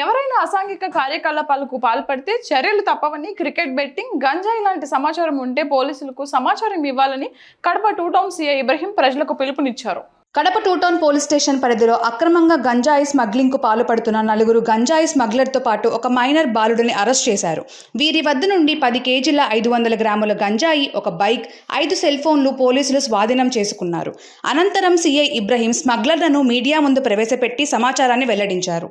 ఎవరైనా అసాంఘిక కార్యకలాపాలకు పాల్పడితే చర్యలు తప్పవని క్రికెట్ బెట్టింగ్ గంజాయి లాంటి సమాచారం ఉంటే పోలీసులకు సమాచారం ఇవ్వాలని Kadapa two town CI Ibrahim ప్రజలకు పిలుపునిచ్చారు. Kadapa two town police station పరిధిలో అక్రమంగా గంజాయి స్మగ్లింగ్కు పాల్పడుతున్న నలుగురు గంజాయి స్మగ్లర్తో పాటు ఒక మైనర్ బాలుడిని అరెస్ట్ చేశారు. వీరి వద్ద నుండి పది కేజీల ఐదు వందల గ్రాముల గంజాయి ఒక బైక్ ఐదు సెల్ ఫోన్లు పోలీసులు స్వాధీనం చేసుకున్నారు. అనంతరం సీఐ ఇబ్రహీం స్మగ్లర్లను మీడియా ముందు ప్రవేశపెట్టి సమాచారాన్ని వెల్లడించారు.